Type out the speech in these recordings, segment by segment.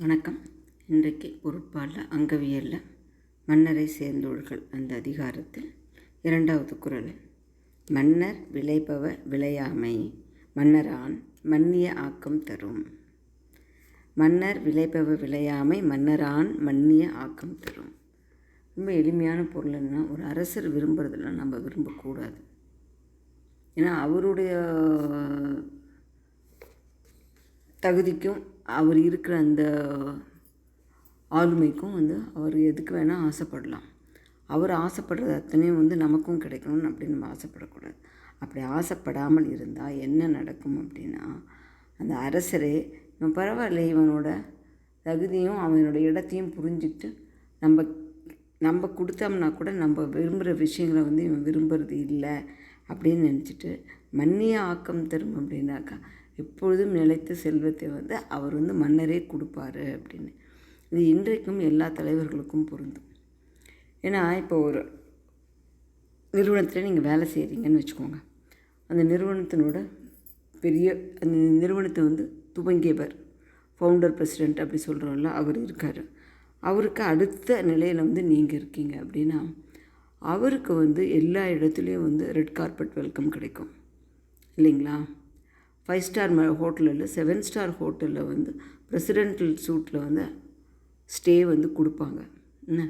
வணக்கம். இன்றைக்கு பொருட்பாலில் அங்கவியலில். மன்னரை சேர்ந்தோள்கள் அந்த அதிகாரத்தில். இரண்டாவது குரல். மன்னர் விளைபவ விளையாமை. மன்னரான் மன்னிய ஆக்கம் தரும். மன்னர் விளைபவ விளையாமை மன்னரான் மன்னிய ஆக்கம் தரும். ரொம்ப எளிமையான பொருள் என்ன ஒரு அரசர் விரும்புறதெல்லாம் நம்ம விரும்பக்கூடாது. ஏன்னா அவருடைய தகுதிக்கும் அவர் இருக்கிற அந்த ஆளுமைக்கும் வந்து அவர் எதுக்கு வேணால் ஆசைப்படலாம். அவர் ஆசைப்படுறது அத்தனையும் வந்து நமக்கும் கிடைக்கணும்னு அப்படின்னு நம்ம ஆசைப்படக்கூடாது. அப்படி ஆசைப்படாமல் இருந்தால் என்ன நடக்கும் அப்படின்னா அந்த அரசரே இவன் பரவாயில்ல இவனோட தகுதியும் அவனோட இடத்தையும் புரிஞ்சுக்கிட்டு நம்ம நம்ம கொடுத்தோம்னா கூட நம்ம விரும்புகிற விஷயங்களை வந்து இவன் விரும்புகிறது இல்லை அப்படின்னு நினச்சிட்டு மன்னிய ஆக்கம் தரும் அப்படின்னாக்கா எப்பொழுதும் நிலைத்த செல்வத்தை வந்து அவர் வந்து மன்னரே கொடுப்பாரு அப்படின்னு. இது இன்றைக்கும் எல்லா தலைவர்களுக்கும் பொருந்தும். ஏன்னா இப்போ ஒரு நிறுவனத்தில் நீங்கள் வேலை செய்கிறீங்கன்னு வச்சுக்கோங்க. அந்த நிறுவனத்தினோட பெரிய அந்த நிறுவனத்தை வந்து துவங்கியவர் ஃபவுண்டர் பிரசிடெண்ட் அப்படி சொல்கிறோம்ல அவர் இருக்கார். அவருக்கு அடுத்த நிலையில் வந்து நீங்கள் இருக்கீங்க அப்படின்னா அவருக்கு வந்து எல்லா இடத்துலையும் வந்து ரெட் கார்பெட் வெல்கம் கிடைக்கும். இல்லைங்களா? ஃபைவ் ஸ்டார் ஹோட்டலில் செவன் ஸ்டார் ஹோட்டலில் வந்து ப்ரெசிடென்டல் சூட்டில் வந்து ஸ்டே வந்து கொடுப்பாங்க. என்ன?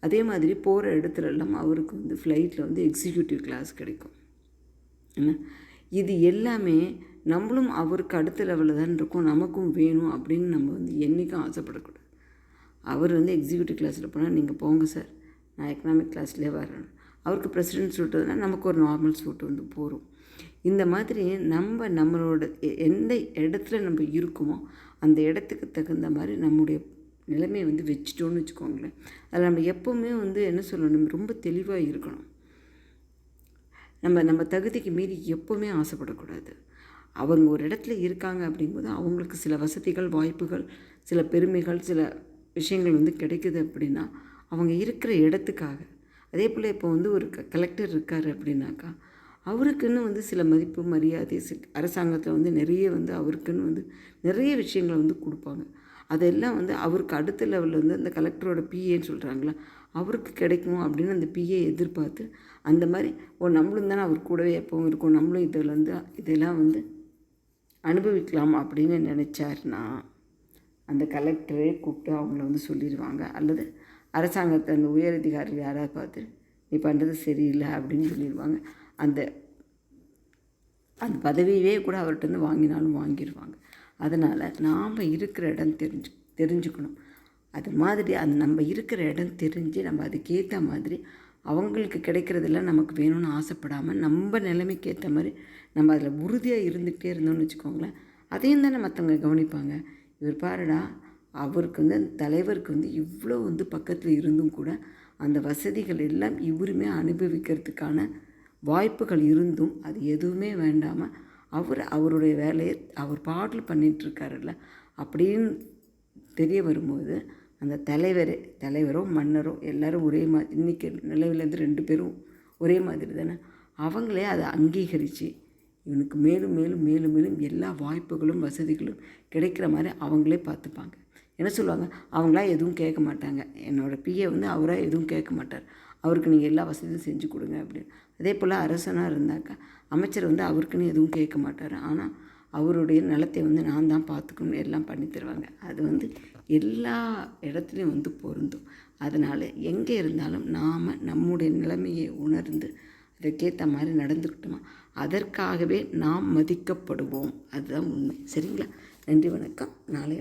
அதே மாதிரி போகிற இடத்துலலாம் அவருக்கு வந்து ஃப்ளைட்டில் வந்து எக்ஸிக்யூட்டிவ் கிளாஸ் கிடைக்கும். என்ன? இது எல்லாமே நம்மளும் அவருக்கு அடுத்த லெவலில் தான் இருக்கும் நமக்கும் வேணும் அப்படின்னு நம்ம வந்து என்றைக்கும் ஆசைப்படக்கூடாது. அவர் வந்து எக்ஸிக்யூட்டிவ் கிளாஸில் போனால் நீங்கள் போங்க சார் நான் எக்கனாமிக் கிளாஸ்லேயே வரேன். அவருக்கு ப்ரெசிடென்ட் சூட்டுனா நமக்கு ஒரு நார்மல் சூட்டு வந்து போகிறோம் இந்த மாதிரி நம்ம நம்மளோட எந்த இடத்துல நம்ம இருக்கோமோ அந்த இடத்துக்கு தகுந்த மாதிரி நம்முடைய நிலைமையை வந்து வச்சுட்டோன்னு வச்சுக்கோங்களேன். அதில் நம்ம எப்போவுமே வந்து என்ன சொல்லணும்? ரொம்ப தெளிவாக இருக்கணும். நம்ம நம்ம தகுதிக்கு மீறி எப்போவுமே ஆசைப்படக்கூடாது. அவங்க ஒரு இடத்துல இருக்காங்க அப்படிங்கும்போது அவங்களுக்கு சில வசதிகள் வாய்ப்புகள் சில பெருமைகள் சில விஷயங்கள் வந்து கிடைக்குது அப்படின்னா அவங்க இருக்கிற இடத்துக்காக. அதே போல் இப்போ வந்து ஒரு கலெக்டர் இருக்கார் அப்படின்னாக்கா அவருக்குன்னு வந்து சில மதிப்பு மரியாதை அரசாங்கத்தில் வந்து நிறைய வந்து அவருக்குன்னு வந்து நிறைய விஷயங்களை வந்து கொடுப்பாங்க. அதெல்லாம் வந்து அவருக்கு அடுத்த லெவலில் வந்து அந்த கலெக்டரோட பிஏன்னு சொல்கிறாங்களா அவருக்கு கிடைக்கும் அப்படின்னு அந்த பிஏ எதிர்பார்த்து அந்த மாதிரி ஓ நம்மளும் தானே அவர் கூடவே எப்பவும் இருக்கும் நம்மளும் இதில் வந்து இதெல்லாம் வந்து அனுபவிக்கலாம் அப்படின்னு நினச்சாருன்னா அந்த கலெக்டரே கூப்பிட்டு அவங்கள வந்து சொல்லிடுவாங்க அல்லது அரசாங்கத்தை அந்த உயரதிகாரிகள் யாராவது பார்த்து நீ பண்ணுறது சரியில்லை அப்படின்னு சொல்லிடுவாங்க அந்த அந்த பதவியவே கூட அவர்கிட்ட வந்து வாங்கினாலும் வாங்கிடுவாங்க அதனால் நாம் இருக்கிற இடம் தெரிஞ்சு தெரிஞ்சுக்கணும். அது மாதிரி அது நம்ம இருக்கிற இடம் தெரிஞ்சு நம்ம அதுக்கேற்ற மாதிரி அவங்களுக்கு கிடைக்கிறதெல்லாம் நமக்கு வேணும்னு ஆசைப்படாமல் நம்ம நிலைமைக்கு ஏற்ற மாதிரி நம்ம அதில் உறுதியாக இருந்துகிட்டே இருந்தோம்னு வச்சுக்கோங்களேன் அதையும் தானே மற்றவங்க கவனிப்பாங்க. இவர் பாருடா அவருக்கு வந்து அந்த தலைவருக்கு வந்து இவ்வளோ வந்து பக்கத்தில் இருந்தும் கூட அந்த வசதிகள் எல்லாம் இவருமே அனுபவிக்கிறதுக்கான வாய்ப்புகள் இருந்தும் அது எதுவுமே வேண்டாமல் அவர் அவருடைய வேலையை அவர் பாட்டில் பண்ணிகிட்ருக்காருல்ல அப்படின்னு தெரிய வரும்போது அந்த தலைவர் தலைவரோ மன்னரோ எல்லோரும் ஒரே மாதிரி இன்றைக்கி நிலவிலேருந்து ரெண்டு பேரும் ஒரே மாதிரி தானே? அவங்களே அதை அங்கீகரித்து இவனுக்கு மேலும் மேலும் மேலும் மேலும் எல்லா வாய்ப்புகளும் வசதிகளும் கிடைக்கிற மாதிரி அவங்களே பார்த்துப்பாங்க. என்ன சொல்லுவாங்க? அவங்களாம் எதுவும் கேட்க மாட்டாங்க. என்னோடய பிஏ வந்து அவராக எதுவும் கேட்க மாட்டார். அவருக்கு நீங்கள் எல்லா வசதியும் செஞ்சு கொடுங்க அப்படின்னு. அதே போல் அரசனாக இருந்தாக்கா அமைச்சர் வந்து அவருக்குன்னு எதுவும் கேட்க மாட்டார். ஆனால் அவருடைய நிலத்தை வந்து நான் தான் பார்த்துக்கணும்னு எல்லாம் பண்ணி தருவாங்க. அது வந்து எல்லா இடத்துலையும் வந்து பொருந்தும். அதனால் எங்கே இருந்தாலும் நாம் நம்முடைய நிலைமையை உணர்ந்து அதுக்கேற்ற மாதிரி நடந்துக்கிட்டோமா அதற்காகவே நாம் மதிக்கப்படுவோம். அதுதான் உண்மை. சரிங்களா? நன்றி வணக்கம். நாளை